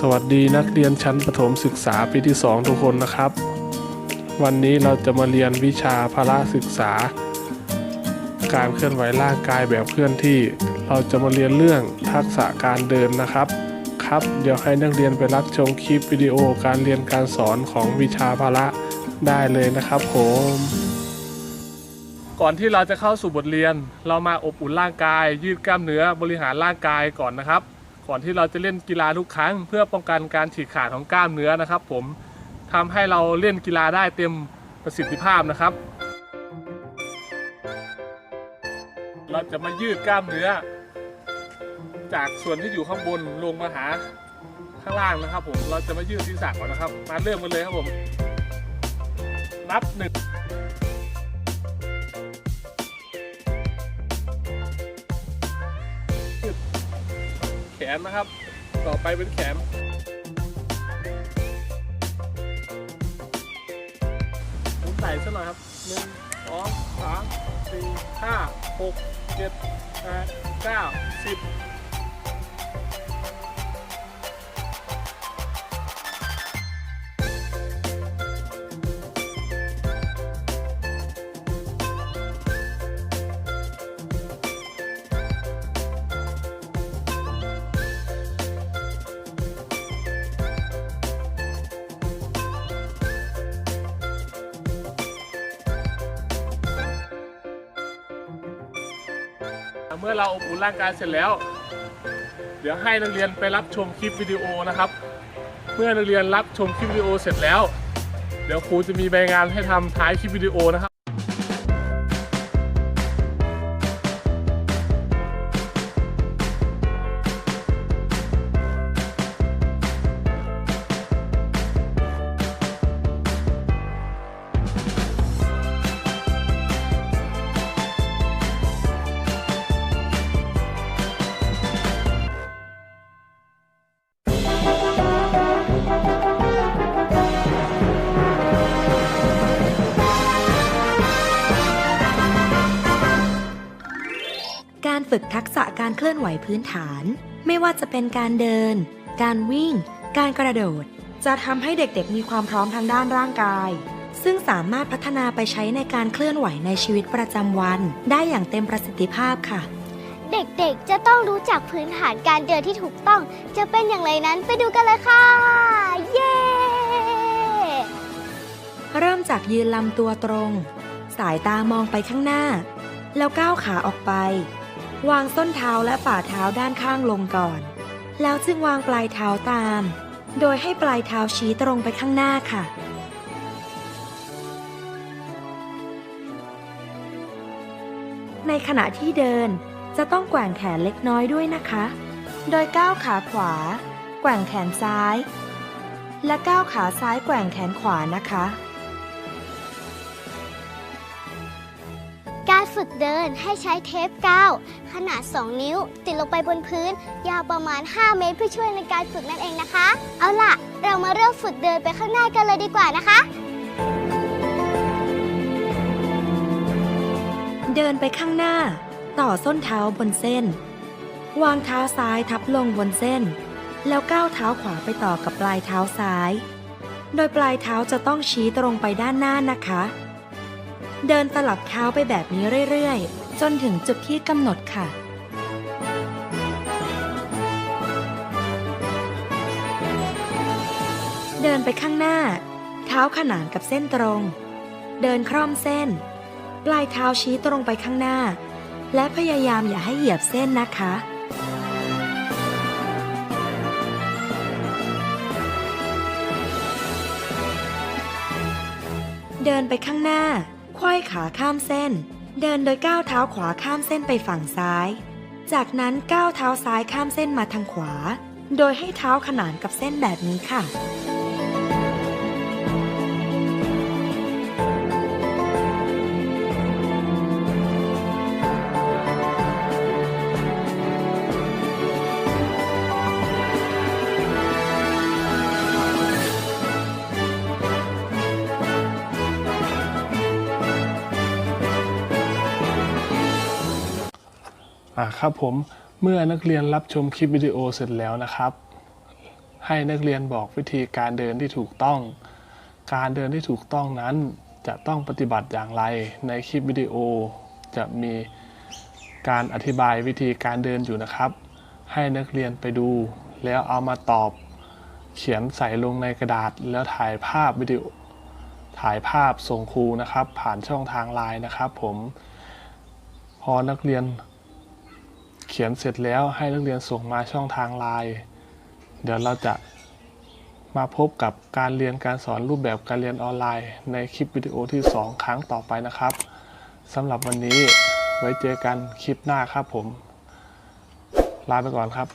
สวัสดีนักเรียนชั้นประถมศึกษาปีที่ 2 ทุกคนนะครับ วันนี้เราจะมาเรียนวิชาพละศึกษา การเคลื่อนไหวร่างกายแบบเคลื่อนที่ เราจะมาเรียนเรื่องทักษะการเดินนะครับ ครับ เดี๋ยวให้นักเรียนไปรับชมคลิปวิดีโอการเรียนการสอนของวิชาพละได้เลยนะครับผมก่อนที่เราจะเข้าสู่บทเรียน เรามาอบอุ่นร่างกาย ยืดกล้ามเนื้อบริหารร่างกายก่อนนะครับ ก่อนที่เราจะเล่นกีฬาทุกครั้ง เพื่อป้องกันการฉีกขาดของกล้ามเนื้อนะครับ ผมทำให้เราเล่นกีฬาได้เต็มประสิทธิภาพนะครับ เราจะมายืดกล้ามเนื้อ จากส่วนที่อยู่ข้างบนลงมาหาข้างล่างนะครับ ผมเราจะมายืดศีรษะก่อนนะครับ มาเริ่มกันเลยครับผม นับหนึ่ง แขนะครับ ต่อไปเป็นแขนผมใส่ซะหน่อยครับหนึ่งสองสามสี่ห้าหกเจ็ดแปดเก้าสิบ เมื่อเราอบอุ่นร่างกายเสร็จแล้ว เดี๋ยวให้นักเรียนไปรับชมคลิปวิดีโอนะครับ เมื่อนักเรียนรับชมคลิปวิดีโอเสร็จแล้ว เดี๋ยวครูจะมีใบงานให้ทำท้ายคลิปวิดีโอนะครับ ฝึกทักษะการเคลื่อนไหวพื้นฐาน ไม่ว่าจะเป็นการเดิน การวิ่ง การกระโดด จะทำให้เด็กๆ มีความพร้อมทางด้านร่างกาย ซึ่งสามารถพัฒนาไปใช้ในการเคลื่อนไหวในชีวิตประจำวัน ได้อย่างเต็มประสิทธิภาพค่ะ เด็กๆ จะต้องรู้จักพื้นฐานการเดินที่ถูกต้อง จะเป็นอย่างไรนั้นไปดูกันเลยค่ะ เย้ เริ่มจากยืนลำตัวตรง สายตามองไปข้างหน้า แล้วก้าวขาออกไป วางส้นเท้าและฝ่าเท้าด้านข้างลงก่อน แล้วจึงวางปลายเท้าตาม โดยให้ปลายเท้าชี้ตรงไปข้างหน้าค่ะ ในขณะที่เดินจะต้องแกว่งแขนเล็กน้อยด้วยนะคะ โดยก้าวขาขวา แกว่งแขนซ้าย และก้าวขาซ้ายแกว่งแขนขวานะคะ ฝึกเดินให้ใช้เทปกาวขนาด 2 นิ้ว ติดลงไปบนพื้น ยาวประมาณ 5 เมตรเพื่อช่วยในการฝึกนั่นเองนะคะ เอาล่ะ เรามาเริ่มฝึกเดินไปข้างหน้ากันเลยดีกว่านะคะ เดินไปข้างหน้า ต่อส้นเท้าบนเส้น วางเท้าซ้ายทับลงบนเส้น แล้วก้าวเท้าขวาไปต่อกับปลายเท้าซ้าย โดยปลายเท้าจะต้องชี้ตรงไปด้านหน้านะคะ เดินตลับเท้าไปแบบนี้เรื่อยๆ จนถึงจุดที่กำหนดค่ะ เดินไปข้างหน้า เท้าขนานกับเส้นตรง เดินคร่อมเส้น ปลายเท้าชี้ตรงไปข้างหน้า และพยายามอย่าให้เหยียบเส้นนะคะเดินไปข้างหน้า ควยขาข้ามเส้น เดินโดยก้าวเท้าขวาข้ามเส้นไปฝั่งซ้าย จากนั้นก้าวเท้าซ้ายข้ามเส้นมาทางขวา โดยให้เท้าขนานกับเส้นแบบนี้ค่ะ อ่าครับผมเมื่อนักเรียนรับชมคลิปวิดีโอเสร็จแล้วนะครับ ให้นักเรียนบอกวิธีการเดินที่ถูกต้อง การเดินที่ถูกต้องนั้นจะต้องปฏิบัติอย่างไรในคลิปวิดีโอ จะมีการอธิบายวิธีการเดินอยู่นะครับ ให้นักเรียนไปดูแล้วเอามาตอบ เขียนใส่ลงในกระดาษ แล้วถ่ายภาพวิดีโอถ่ายภาพส่งครูนะครับ ผ่านช่องทางไลน์นะครับ ผม พอนักเรียน ขียนเสร็จแล้วให้นักเรียนส่งมาช่องทางไลน์เดี๋ยวเราจะมาพบกับการเรียนการสอนรูปแบบการเรียนออนไลน์ ในคลิปวิดีโอที่ 2 ครั้งต่อไปนะครับสำหรับวันนี้ไว้เจอกันคลิปหน้าครับผม ลาไปก่อนครับ